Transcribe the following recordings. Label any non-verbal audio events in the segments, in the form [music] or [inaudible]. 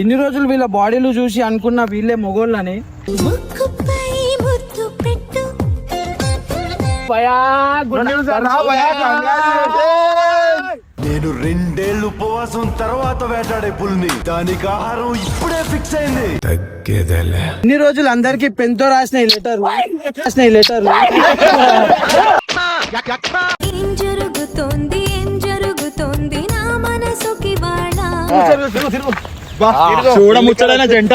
ఇన్ని రోజులు వీళ్ళ బాడీలు చూసి అనుకున్న వీళ్ళే మొగోళ్ళని. నేను రెండేళ్ళు ఉపవాసం తర్వాత వేటాడే పుల్ని. దానికి ఆహారం ఇప్పుడే ఫిక్స్ అయింది. తగ్గేదేలే. ఇన్ని రోజులు అందరికి పెన్తో రాసిన ఈ లెటర్ రాసిన ఈ లెటర్ ఏం జరుగుతోంది ఏం జరుగుతోంది నా మనసుకి వాళ్ళ? చూడముచ్చడైన జంట.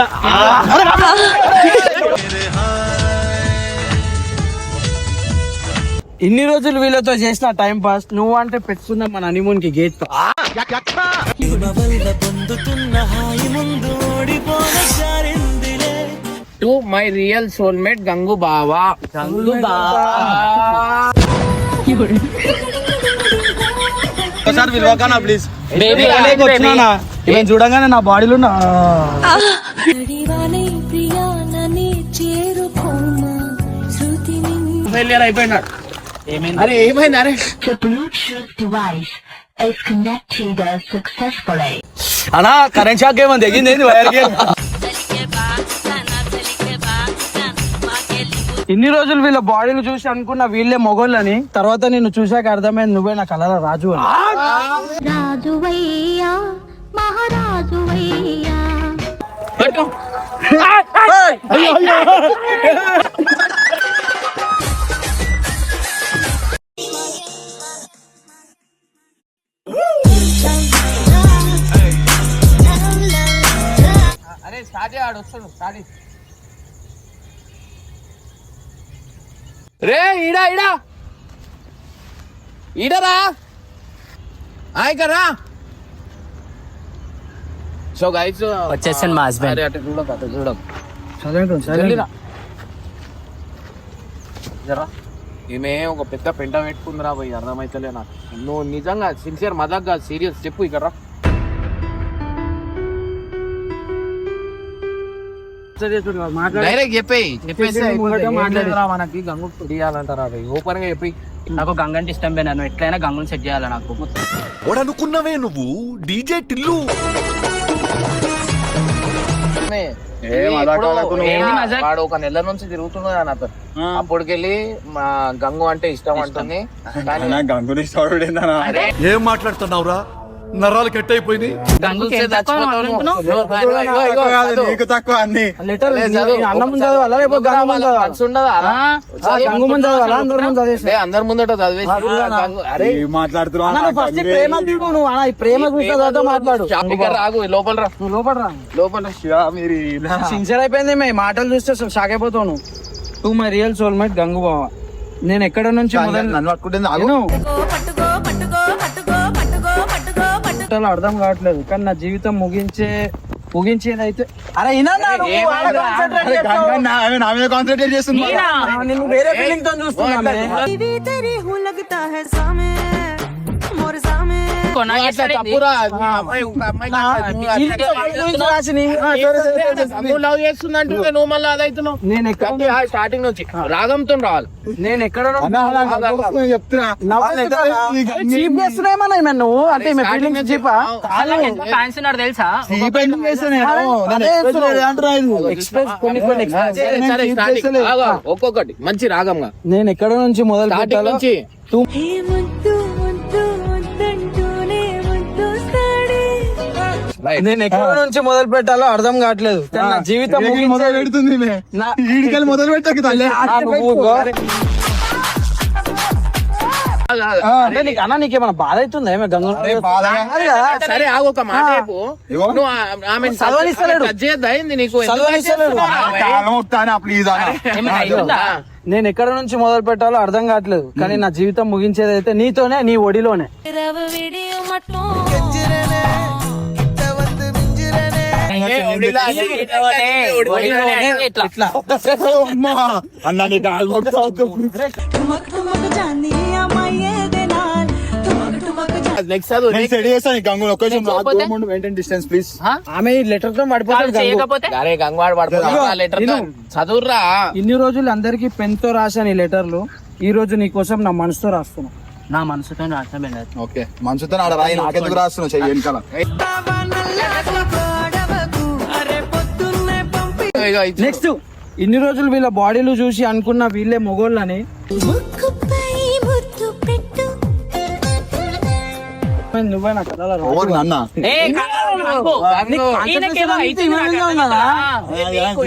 ఇన్ని రోజులు వీళ్ళతో చేసిన టైం పాస్ నువ్వు అంటే పెట్టుకుందాం మన హనీమూన్కి gate to my real soulmate Gangu బావా గంగు ఒకసారి విలువకానా ప్లీజ్ Baby, ఇవన్నీ చూడగానే నా బాడీలో ఫెయిలియర్ అయిపోయినాడు. అరే ఏమైంది అరే. అనా కరెంట్ షాక్ ఏమని తెగింది ఏంది వైర్కి ఇన్ని రోజులు వీళ్ళ బాడీలు చూసి అనుకున్న వీళ్ళే మొగోళ్ళని తర్వాత నిన్ను చూశాక అర్థమైంది నువ్వే నా కలల రాజు అని. అరే స్టార్ట్ ఆడు వస్తాడు స్టార్ట్ రే ఈడా ఈడా. ఈడరా. ఆయకరా సో గైస్ వచ్చేసాను మా. అరే అటు చూడకు అటు చూడకు. జరా. ఈమె ఒక పెద్ద పెంట పెట్టుకుందిరా పోయి అర్థమైతలే నాకు. నువ్వు నిజంగా సిన్సియర్ మదక్గా సీరియస్ చెప్పు ఇక్కడ డైరెక్ట్ చెప్పేయి చెప్పేసి మనకి గంగు ఓపెన్గా చెప్పి నాకు గంగంటే ఇష్టం నువ్వు ఎట్లయినా గంగుని సెట్ చేయాలి నాకు? వాడనుకున్నవే నువ్వు డీజే టిల్లు? వాడు ఒక నెల నుంచి తిరుగుతున్నాడు నాతో. అప్పటికెళ్ళి మా గంగు అంటే ఇష్టం అంటుంది. ఏం మాట్లాడుతున్నావురా? నరాలు కట్. అన్నం. అందరి ముందట చదివేసి. ప్రేమ చూసిన తర్వాత మాట్లాడు. రాగు లోపల రా. లోపల రా. లోపల రా. సిన్సియర్ అయిపోయింది మే మాటలు చూస్తే అసలు షాక్ అయిపోతావు నువ్వు. To my real soulmate Gangu బావ. నేను ఎక్కడ నుంచి మొదలు నన్ను పట్టుకుంటుంది అసలు అర్థం కావట్లేదు. కానీ నా జీవితం ముగించే ముగించేదైతే అరే వేరే ఫీలింగ్తో చూస్తున్నా నువ్వు లవ్ చేస్తుందంటే మళ్ళీ అదైతున్నావు నేను ఎక్కడ స్టార్టింగ్ నుంచి. రాగంతో రావాలి. నేను ఎక్కడ నువ్వు? అంటే ఫీలింగ్స్ ఫ్యాన్స్ తెలుసా. ఒక్కొక్కటి మంచి రాగంగా. నేను ఎక్కడ నుంచి మొదలు నుంచి. నేను ఎక్కడ నుంచి మొదలు పెట్టాలో అర్థం కావట్లేదు. నా జీవితం మొదలు పెడుతుంది మొదలు పెట్టకు అంటే నీకు అన్న నీకేమైనా బాధ. అవుతుందా గంగ సరే ఆగు ఒక మాట నువ్వు ఆమె చదవనిస్తలేడు. నీకు? చదవనిస్తలేడు. ఏమైనా అయ్యిందా? నేను ఎక్కడ నుంచి మొదలు పెట్టాలో అర్థం కావట్లేదు. కానీ నా జీవితం ముగించేది అయితే నీతోనే నీ ఒడిలోనే. జానీ నెక్స్ట్ చదువు ఆమె లెటర్తో చదువురా ఇన్ని రోజులు అందరికి పెన్తో రాశాను ఈ లెటర్లు ఈ రోజు నీ కోసం నా మనసుతో రాస్తున్నా. నా మనసుతో అర్థం పోయినా ఓకే. మనసుతో ఆడ రాయి నాకెందుకు రాస్తున్నావు? చెయ్యి నెక్స్ట్ ఇన్ని రోజులు వీళ్ళ బాడీలు చూసి అనుకున్న వీళ్ళే మొగోళ్ళని. ముక్కుపై ముద్దు పెట్టు. నువ్వే నా కథలో రా. ఎవరు నాన్న? ఏ, గంగు. ఈయనకేదో అయితుంది నాకు అర్థం కాదా?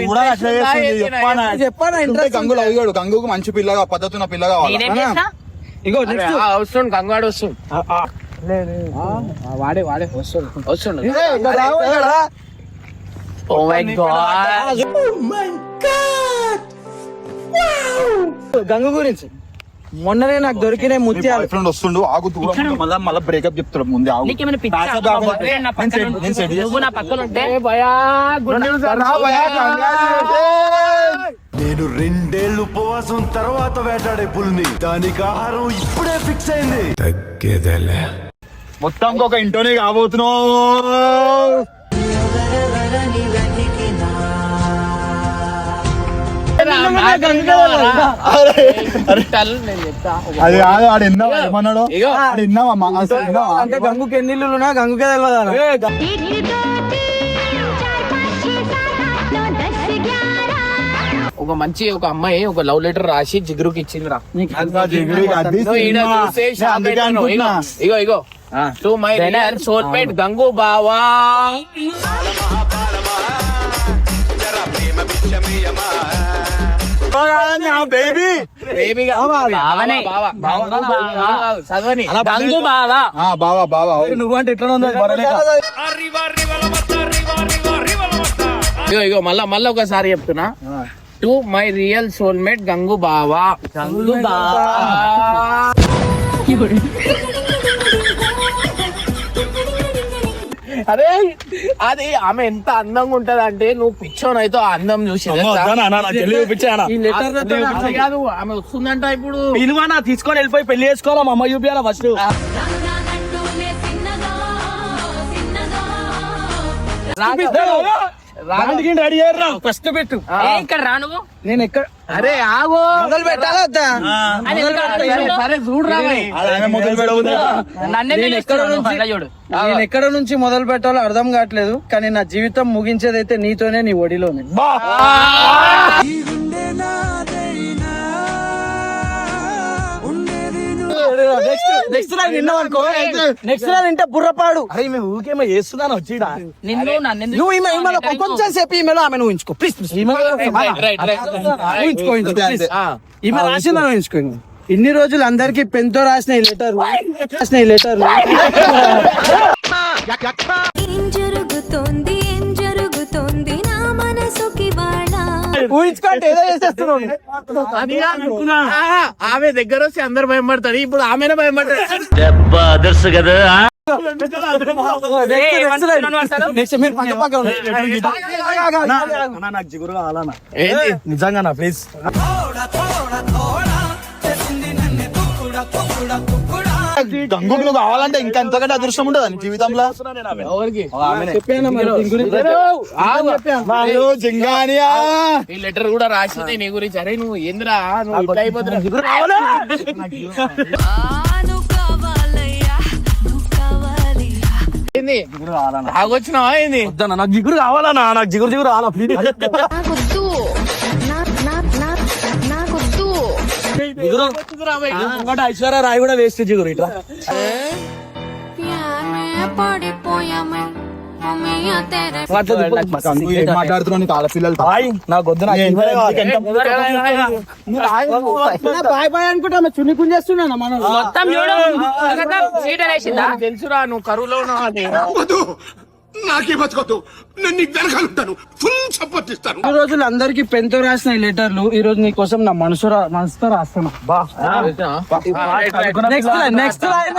కూడా అట్లా చేస్తుంది చెప్పానా? చెప్పానా అంటే ఇంట్రెస్ట్ గంగులు అడిగాడు గంగుకు మంచి పిల్లగా పద్ధతున్న పిల్ల కావాలి ఇగో వస్తుండు గంగవాడు వస్తుండు. వాడే వాడే వస్తుంది వస్తుండు. ఓ మై గాడ్ గంగ గురించి. మొన్ననే నాకు దొరికిన ముత్యాలు. ఫ్రెండ్ వస్తుండు ఆగు దూరం మళ్ళీ మళ్ళీ బ్రేకప్ చెప్తాడు ముందే ఆగు. నీకేమైనా పిచ్చా? నా నేను పక్కన ఉంటే- రెండేళ్ళు ఉపవాసం తర్వాత వేటాడే పుల్ని. దానికి ఆహారం ఇప్పుడే ఫిక్స్ అయింది. తగ్గేదేలే. మొత్తం ఒక ఇంటోనే కాబోతున్నావు. టల్ నేను చెప్తా. అది కాదు ఆడు ఎన్నావా ఏమన్నాడు. ఆడు ఎన్నావా అసలు? అంటే గంగుకి ఎన్ని ఉన్నా గంగుకే తెలియదు ఒక మంచి ఒక అమ్మాయి ఒక లవ్ లెటర్ రాసి జిగురుకి ఇచ్చిందిరా. అది కాదు, జిగురు అది నువ్వు ఈడ సినిమా. చూస్తే నేను షాక్ అందుకే అవుతున్నావు. ఇగో అనుకుంటున్నా. ఇగో. ఇగో టు మై సోల్మేట్ గంగు బావా. బేబీ చదవని బావా బావా నువ్వంటే ఎట్లా ఉందో. ఇగో ఇగో మళ్ళా మళ్ళా ఒకసారి చెప్తున్నా to my real soulmate Gangu బావా గంగు బావా అరే అది ఆమె ఎంత అందంగా ఉంటది అంటే నువ్వు పిచ్చోన్ అయితే ఆ అందం చూసి ఈ లెటర్ అది కాదు. ఆమె వస్తుందంట ఇప్పుడు. తీసుకొని వెళ్ళిపోయి పెళ్ళి చేసుకోవాలా మా అమ్మ చూపియాలా ఫస్ట్ రెడీ అయ్యారా ఫస్ట్ పెట్టు. ఏ, ఇక్కడ రా నువ్వు? నేను ఎక్కడ అరే ఆగో. మొదలు పెట్టాలా సరే, చూడరా నేను ఎక్కడ నుంచి మొదలు పెట్టాలో అర్థం కావట్లేదు కానీ నా జీవితం ముగించేదైతే నీతోనే నీ ఒడిలోనే. నెక్స్ట్ లైన్ విన్నావనుకో నెక్స్ట్ లైన్ వింటే బుర్రపాడు. అరే మేము ఊకేమో చేస్తున్నాను వచ్చిడా నిన్ను నన్ను నువ్వు ఈమె ఈమెలో కొంచెం సేపు ఈమెలో ఆమె ఊహించుకో. ప్లీజ్ ఈమె. ఊహించుకో. ఈమె రాసిందని ఊహించుకో. ఇన్ని రోజులు అందరికి పెన్తో రాసిన ఈ లెటర్ రాసిన ఈ లెటర్ [laughs] ఊహించుకుంటే ఏదో చేసేస్తున్నావు కాదు. ఆమె దగ్గర వస్తే అందరు భయపడతారు ఇప్పుడు ఆమెనే భయపడతారు నెక్స్ట్ మీరు పక్క పక్క ఉండండి. నాకు జిగురు కావాలన్నా ఏంది? నిజంగా నా ప్లీజ్ నువ్వు కావాలంటే ఇంకా ఎంతకంటే అదృష్టం ఉండదు నీ జీవితంలో. ఈ లెటర్ కూడా రాసింది నీ గురించి. అరే నువ్వు ఏందిరా? నువ్వు ఇట్లా అయిపోతున్నా. నువ్వు కావాలయ్యా నువ్వు కావాలి ఏంది ఏంది? వద్దన్న నాకు జిగురు కావాలన్నా నాకు జిగురు జిగురు కావాలా ప్లీజ్ ఐశ్వర్య రాయి కూడా వేస్ట్ చిగురు ఇట్లా మాట్లాడుతున్నాను మనం తెలుసురా నువ్వు కరువులో ఉన్నావు నాకే బతకొద్దు నేను నీకు వెనకాలంటాను ఫుల్ సపోర్ట్ ఇస్తాను. ఈ రోజులు అందరికి పెన్తో రాసిన ఈ లెటర్లు ఈ రోజు నీ కోసం నా మనసు రా- మనసుతో రాస్తున్నా. బా. Next line next line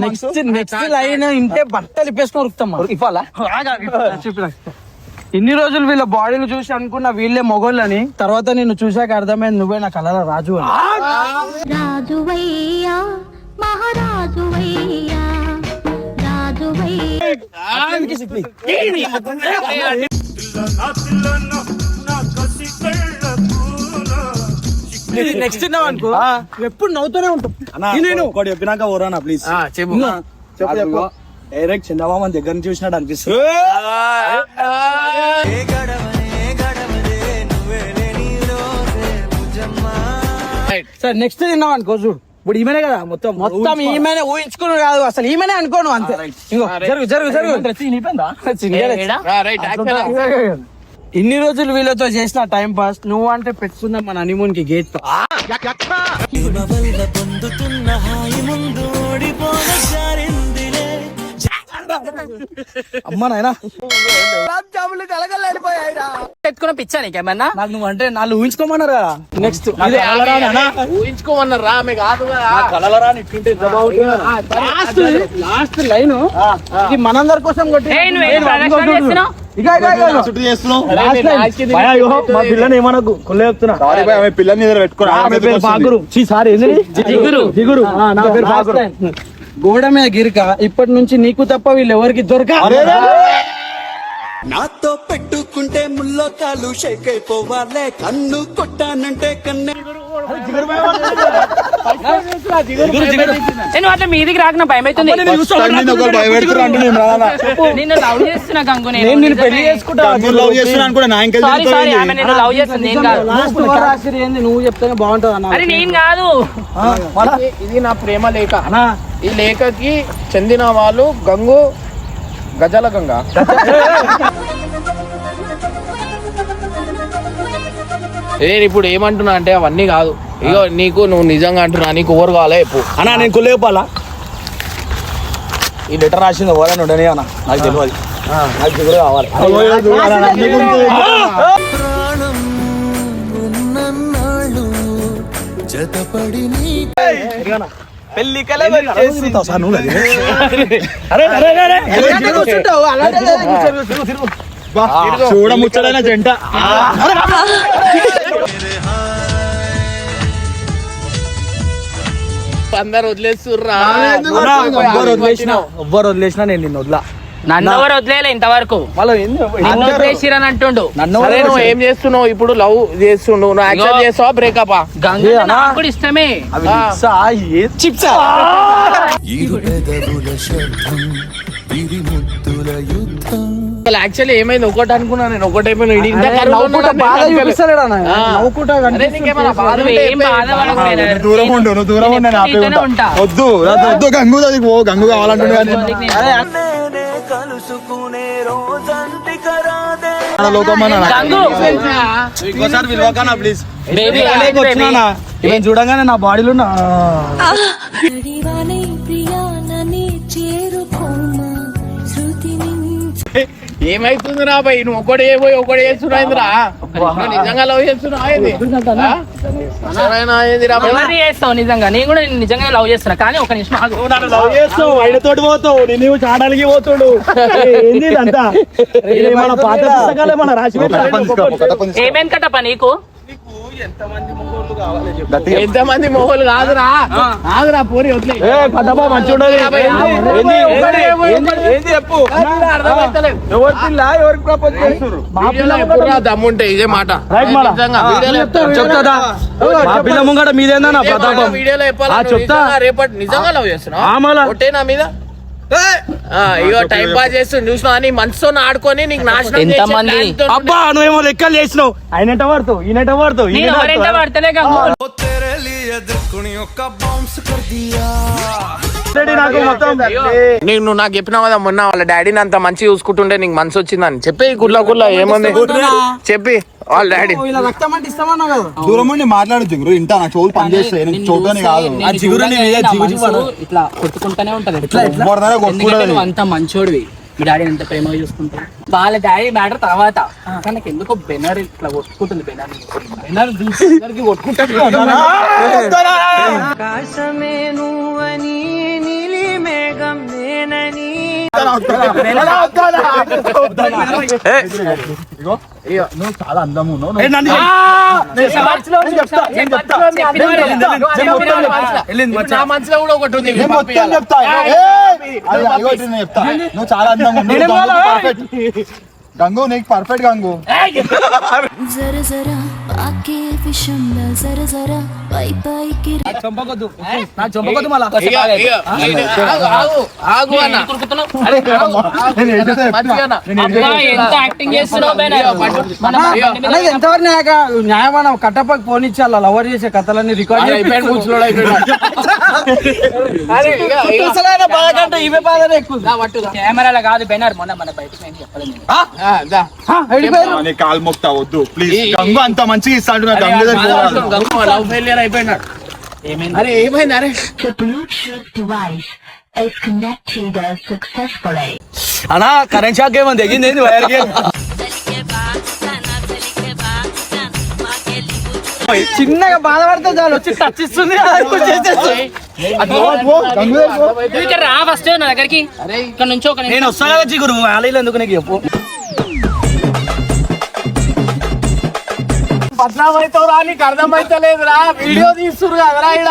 next next line ఇంటే బట్టలు ఇప్పేసుకొని ఉరుకుతాం ఇవ్వాలా? ఇన్ని రోజులు వీళ్ళ బాడీలు చూసి అనుకున్న వీళ్ళే మొగోళ్ళని తర్వాత నిన్ను చూశాక అర్థమైంది నువ్వే నా కలల రాజు అని. రాజువయ్యా మహారాజువయ్యా రాజువయ్యా నెక్స్ట్ అనుకో. ఎప్పుడు నవ్వుతూనే ఉంటాం నేను ఒకటి చెప్పినాక ప్లీజ్ చెప్పు. చెప్పు డైరెక్ట్ చందమామ దగ్గర నుంచి చూసినాడు అనిపిస్తుంది. సార్ నెక్స్ట్ తిన్నావు అనుకో చూడు. ఇప్పుడు ఈమెనే కదా మొత్తం మొత్తం ఈమెనే ఊహించుకుని కాదు అసలు ఈమెనే అనుకోను అంతే. ఇంకో జరుగు జరుగు జరుగు. ఇన్ని రోజులు వీళ్ళతో చేసిన టైం పాస్ నువ్వు అంటే పెట్టుకుందాం మన హనీమూన్కి గేట్ అమ్మ నాయనా. పెట్టుకున్న పిచ్చా నీకేమన్నా? నాకు నువ్వు అంటే నాలుగు ఊహించుకోమన్నారు కదా నెక్స్ట్ ఊహించుకోమన్నారు మీకు కాదు కలలరా లాస్ట్ లాస్ట్ లైన్ ఇది మనందరి కోసం కొట్టి పిల్లని ఏమనకు? కొల్ల చెప్తున్నా. పెట్టుకున్నా ఆమె పేరు సారీ జిగురు. జిగురు. ఆ, నా పేరు గోడ మీద గిరిక. ఇప్పటి నుంచి నీకు తప్ప వీళ్ళు ఎవరికి దొరక నాతో పెట్టుకుంటే ముల్లో కాలు షేక్ అయిపోవాలే. కన్ను కొట్టానంటే కన్నే నేను అట్లా మీదికి రాక నా భయం అవుతుంది నేను రానా? నిన్ను లవ్ చేస్తున్నా గంగు నేను నిన్ను పెళ్ళి చేసుకుంటా లవ్ చేస్తున్నాను కూడా నా ఇంకా సారీ సారీ ఆమె నేను లవ్ చేస్తుంది నేను కాదు లాస్ట్ రాసిరి ఏంది? నువ్వు చెప్తేనే బాగుంటది అన్న అరే నేను కాదు. ఇది- ఇది నా ప్రేమ లేఖ. ఈ లేఖకి చెందిన వాళ్ళు గంగు గజల గంగ. [laughs] నేను ఇప్పుడు ఏమంటున్నా అంటే అవన్నీ కాదు. ఇగో నీకు నువ్వు నిజంగా అంటున్నా నీకు ఓవర్ కావాలా చెప్పు. అన్నా నేను కొల్ల చెప్పాలా? ఈ లెటర్ రాసింది ఎవరైనా ఉండని అన్న నాకు తెలియదు నాకు జిగురు కావాలి. జతపడి నీ పెళ్ళి [laughs] అరే అరే అరే కూర్చుంటావు? అలాంటిదే చూడ ముచ్చడైన జంట. అందరు వదిలేస్తుర్రా. ఎవ్వరు వదిలేసినా ఎవ్వరు వదిలేసినా నేను నిన్ను వదిలా. నన్ను ఎవరు వదిలేలే ఇంతవరకు? నిన్ను వదిలేసిరని అంటుండు. సరే నువ్వు ఏం చేస్తున్నావు? ఇప్పుడు లవ్ చేస్తుండు. నువ్వు. చేస్తావా? బ్రేకప్ కూడా ఇష్టమే. చిప్సా ఏ చిప్సా? ఇరు పెదవుల శబ్దం ఇరి ముద్దుల యుద్ధం. యాక్చువల్లీ ఏమైంది? ఒకటి అనుకున్నా నేను ఒకటి అయిపోయినా. దూరం. వద్దు వద్దు గంగు గంగు కలుసుకునే ఇంకోసారి ప్లీజ్ వచ్చినా ఇవన్నీ చూడంగానే నా బాడీలో ప్రియానని చేరుకోమా? శృతి ఏమైతుంది రా భయ్ నువ్వు ఒకటి పోయి ఒకటి చేస్తున్నాయిందిరా నువ్వు నిజంగా లవ్ చేస్తున్నావు చేస్తావు నిజంగా. నేను కూడా నిజంగా లవ్ చేస్తున్నా. కానీ ఒక నిమిషం ఆగు. నువ్వు నన్ను లవ్ చేస్తావు ఆయనతోటి పోతావు. నేను చాడానికి పోతాడు. ఏంది ఇదంతా? ఇది మన పాత పుస్తకాలే మన రాసి ఏమేం కట్టప్ప నీకు? ఎంతమంది మొగోలు కాదురా ఆగురా పోరి వదిలే మంచి ఉండదు చెప్పు ఎవరి పిల్ల ఎవరికి ప్రపోజ్ చేస్తున్నారు దమ్ముంటే ఇదే మాట మా పిల్ల ముంగట మీదేందా ప్రతాపం చెప్తా. రేపటి నిజంగా లవ్ చేస్తున్నావు ఆ, మళ్ళా. ఒట్టే నా మీద ఇగో టైం పాస్ చేస్తు చూసినా అని మనసుతో ఆడుకొని నీకు నాశనం ఎంత అబ్బా నువ్వేమో లెక్కలు చేసినావు. ఆయన ఎంట పడుతూ ఈయన ఎంట పడుతూ నాకు మొత్తం నీకు నువ్వు నాకు చెప్పినావు కదా మొన్న వాళ్ళ డాడీని అంత మంచి చూసుకుంటుంటే నీకు మనసు వచ్చిందని. చెప్పి గుడ్ల గుడ్ల ఏముంది? చెప్పి. వాళ్ళ డాడీ. ఇలా రక్తం అంటే ఇస్తామన్నావు కదా. దూరం ఉండి మాట్లాడు జిగురు ఇంటా నా నేను చూడని కాదు. ఆ జిగురు. ఇట్లా కొట్టుకుంటానే ఉంటది. ఎందుకంటే. నువ్వు అంత మంచోడివి. మీ డాడీ ఎంత ప్రేమగా చూసుకుంటావు వాళ్ళ డాడీ మ్యాటర్ తర్వాత. కానీ నాకు ఎందుకో బెనర్ ఇట్లా కొట్టుకుంటుంది బెనర్. బెనర్ చూసి కొట్టుకుంటాడు. ఆకాశమే నువ్వని నీలి మేఘం నేనని నువ్వు చాలా అందము ఉన్నావు. మనసులో కూడా ఒకటి ఉంది చెప్తా. అది. నువ్వు చాలా అందంగా ఉన్నావు. గంగు నీకు పర్ఫెక్ట్ గంగు. జర విషంలో పై పైకి చంపకొద్దు. నా చంపకొద్దు మళ్ళా. ఆగు, ఆగు, అన్న. ఎంత యాక్టింగ్ చేస్తున్నావు ఎంతవరకు న్యాయ న్యాయమాన కట్టపకి పోనిచ్చాల లవర్ చేసే కథలన్నీ రికార్డ్ అయిపోయాడు, కూర్చున్నాడు, అయిపోయాడు. బాధ కంటే ఇవే బాధనే ఎక్కువ. కెమెరాలో కాదు బెనర్ మొన్న మన బయటకు నేను. చెప్పలేదు కాలు మొక్తా వద్దు. ప్లీజ్ గంగు అంత మంచిగా ఇస్తాడు నా గంగు దగ్గర లవ్ ఫెయిలియర్ అయిపోయినాడు. అరే ఏమైంది అరే? అనా కరెంట్ షాక్ ఏమని తెగింది ఏంది వైర్ చిన్నగా బాధపడితే చాలు వచ్చి టచ్ ఇస్తుంది రా ఫస్ట్ నా దగ్గరికి. ఇక్కడ నుంచి ఒక నేను వస్తాను కదా చిగురు. ఆలీలు ఎందుకు నీకు చెప్పు? పద్నాలుగు అవుతావు రా నీకు అర్థమైతలేదు రా వీడియో తీస్తురు కదరా ఈడ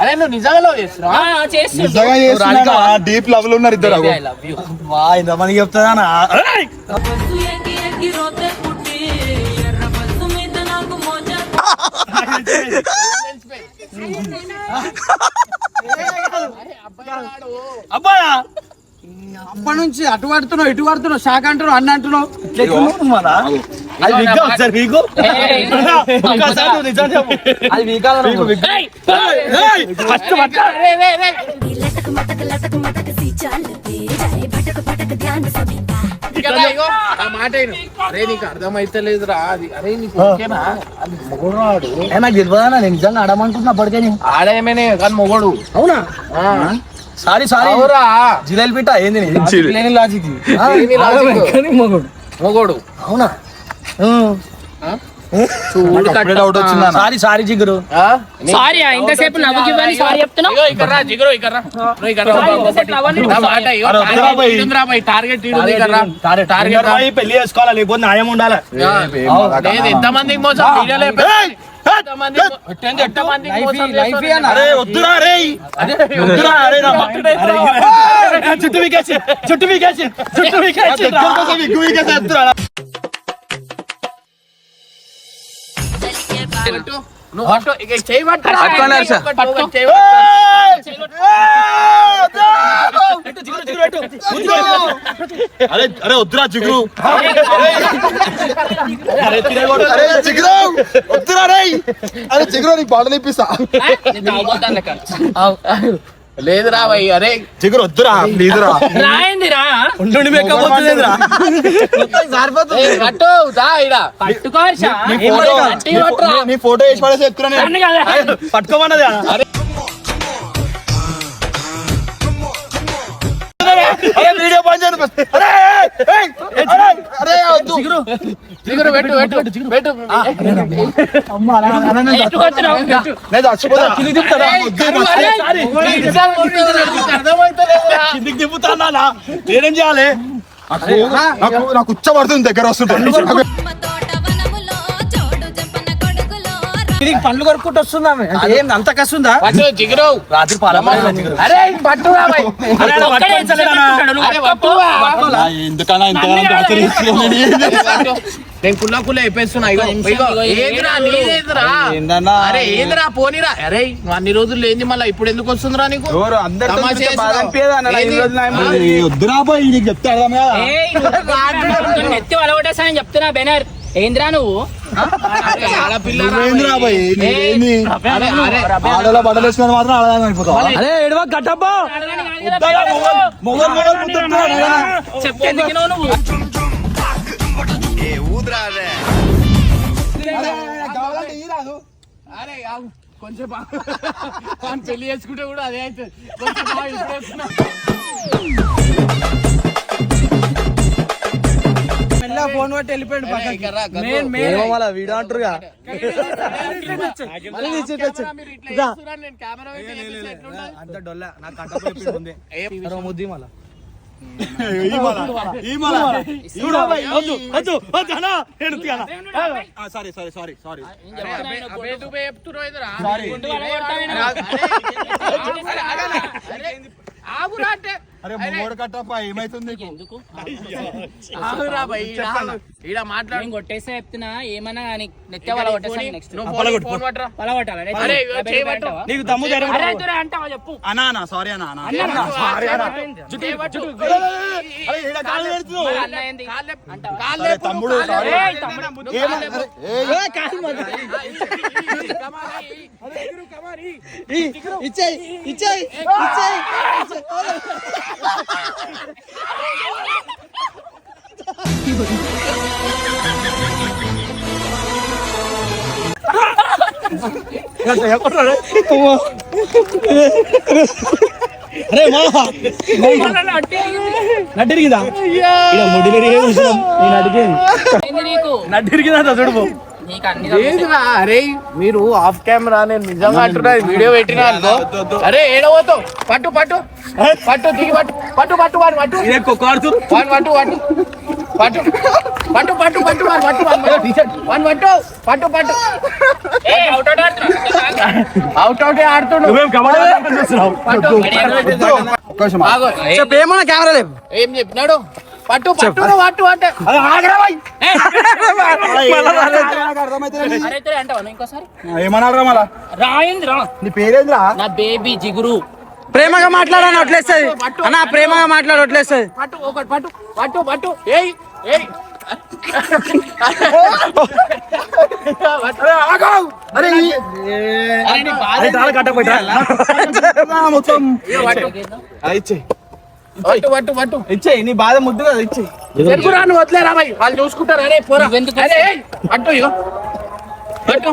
అరే నువ్వు నిజంగా లవ్ చేస్తున్నావా డీప్ లవ్లో ఉన్నారు ఇద్దరు. ఇంతమంది అబ్బాయా? అప్పటి నుంచి అటు పడుతున్నావు ఇటు పడుతున్నావు షాక్ అంటున్నావు అన్న అంటున్నావు. అది వీక్గా ఒకసారి వీకు ఒక్కసారి నువ్వు నిజం చెప్పు అది వీకాలను ఫస్ట్ పట్ట लटक मटक लटक मटक सी चालते जाए भटक भटक ध्यान सभी का కదా, ఇగో, ఆ మాట విను. అరే నీకు అర్థమైతలేదురా అది అరే నీకు ఓకేనా అది మొగోడు ఏ, నాకు తెలియదా నేను నిజంగా అడమంటున్నా అప్పటికే ఆడేమేనే కానీ మొగోడు అవునా సారీ సారీ అవురా జిలేల్ పిట్ట ఏంది నీది? జిలేబీ. లేని లాజిక్ ఇది. లేని ఆ, లాజిక్. కానీ మొగుడు మొగోడు అవునా చూడు అప్పుడే డౌట్ వచ్చిందా సారీ సారీ జిగురు. ఆ? సారీ ఇంతసేపు నవ్వుకి ఇవ్వని సారీ చెప్తున్నావు? ఇక్కడ రా జిగురు ఇక్కడ రా. ఇక్కడ రా. Target target. టార్గెట్. పెళ్ళి చేసుకోవాలా లేకపోతే న్యాయం ఉండాలి. లేదు ఎంతమందికి మోసం? వీడియోలో ఎంతమంది ఎంతమందికి అరే అరే వద్దురా చిగురు అరే చిగురు వద్దురా రే అరే చిగురు నీకు తాగుబోతాను లెక్క. లేదురా భయ్ అరే. చిగురు వద్దురా ప్లీజ్ రా. రాయిందిరా ఉండి మెక్కపోతుందిరా ఏయ్, పట్టు దా హర్ష. నీ ఫోటో వేసి పడేసి చెప్తున్నా. పట్టుకోమన్నది అరే వీడియో చేయను. అరే అరే, అరే వద్దు. ఎత్తుకొచ్చినావు. నేను. కిందికి దింపుతానా చేయాలి? నాకు నాకు నాకు ఉచ్చ పడుతుంది దగ్గర వస్తుంటే. ఇది పండ్లు కొరుక్కుంటూ వస్తుందా ఏం అంత కస్తుందా జిగురు. రాత్రి అరే ఎందుకన్నా. నేను? కుల్ల కుల్ల చెప్పేస్తున్నా ఇగో ఇగో ఏదిరా నీదేదిరా? ఏందన్నా? అరే ఏదిరా పోనీరా. అరే నువ్వు అన్ని రోజులు ఏంది మళ్ళీ? ఇప్పుడు ఎందుకు వస్తుందిరా నీకు? వద్దురా పోయి నీకు చెప్తే అర్థం కదా? [laughs] చెప్తున్నా బెనర్. ఏంద్రా నువ్వు? ఆడలో బట్టలు వేసుకొని మాత్రం ఆడదాని అయిపోతావా అరే ఎడవ గట్టబ్బా. మొగలు మొగలు చెప్తే నువ్వు. కొంచెం పెళ్ళి చేసుకుంటే కూడా అదే అవుతుంది. ఇట్లా చేస్తున్నారు, నేను కెమెరా పెట్టి చేపిస్తే ఎట్లుంటది? అంత డొల్ల నా కట్టపు ఉంది ఏ ముద్ది మళ్ళా సారీ సారీ సారీ సారీ అరే, అబే- అబే దుబే చెప్తుర్రో ఇదిరా? గుండు వలగొడతావేనా? అరే, అరే, అరే, ఆగురా అంటే అరే మూడు కట్టప్ప ఏమైతుంది ఎందుకు ఆగురా భయ్, ఈడ ఆగు. ఈడ మాట్లాడు నేను కొట్టేస్తే చెప్తున్నా ఏమన్నా కానీ నెత్తే వాళ్ళ నెక్స్ట్ నువ్వు ఫోన్- ఫోన్ పట్టురా. పలగొట్టాలా అరే, ఇగో. నీకు దమ్ము ధైర్యం అరే ఇద్దరే అంటావా చెప్పు అన్నా అన్న సారీ అన్న అన్న సారీ. అరే ఈడ పెడుతున్నావు. మరి ఏంది? తమ్ముడు. ఏయ్. నువ్వు. ఇచ్చేయి ఇచ్చేయి అరే మా నడ్డిరిగిందా ఇక ముడి పెరిగే చూసినాం నేను అడిగేది ఏంది నీకు నడ్డిరిగిందా చూడు ఏందిరా అరే మీరు ఆఫ్ కెమెరా నేను నిజంగా అంటున్నా వీడియో పెట్టినా అనుకో. అరే ఏడవతో పట్టు పట్టు. పట్టు దిగి పట్టు. పట్టు పట్టు వాడు పట్టు. పట్టు పట్టు. పట్టు. పట్టు పట్టు పట్టు పట్టు వాడు పట్టు. వాడు పట్టు. పట్టు పట్టు. అవుట్ అవుట్ ఆడుతున్నా. అవుట్ అవుట్ ఆడుతుండు నువ్వేం కబడ్డీ ఆటలు చేస్తున్నావు పట్టు. ఆగు. ఏ- చెప్పేమన్నా కెమెరా లేవు ఏం చెప్పినాడు? పట్టు పట్టు పట్టు ఏమన్నారా మళ్ళా రా నీ పేరేంద్రా నా బేబీ జిగురు ప్రేమగా మాట్లాడని వట్లేస్తుంది అన్న ప్రేమగా మాట్లాడి వట్లేస్తుంది పట్టు ఒకటి పట్టు పట్టు పట్టు ఏయ్ ఏయ్ మొత్తం ఇచ్చేయి. పట్టు పట్టు పట్టు ఇచ్చేయి నీ బాధ ముద్దు కదా ఇచ్చేయి. చెరుకురా నువ్వు వదిలేరా భయ్ వాళ్ళు చూసుకుంటారు అరే పోరా. అరే పట్టు ఇగో. పట్టు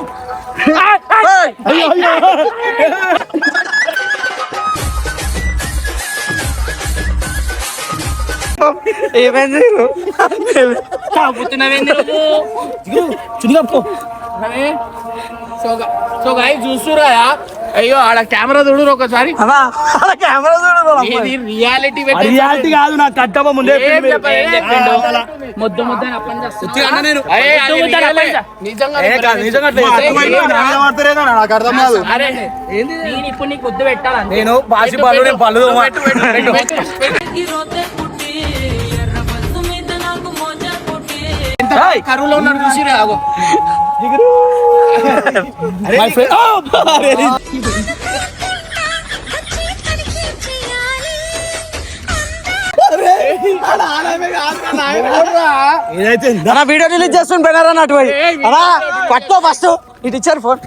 ఏమైంది తాగుతున్నావేంది చూస్తురా అయ్యో ఆడ కెమెరా చూడు ఒకసారి కెమెరా చూడదు ఇది రియాలిటీ రియాలిటీ కాదు నా కట్టమ్మ ముందే. ముద్దు ముద్ద నేను ఇప్పుడు నీకు ముద్దు పెట్టాలి? నేను బాసి పళ్ళు పళ్ళు కరువులో ఉన్నాడు అరే. ఏదైతే ఇందా. అన్న వీడియో రిలీజ్ చేస్తుంటే బెనర్ అన్నట్టు అలా పట్టుకో ఫస్ట్ ఇటు ఇచ్చారు ఫోన్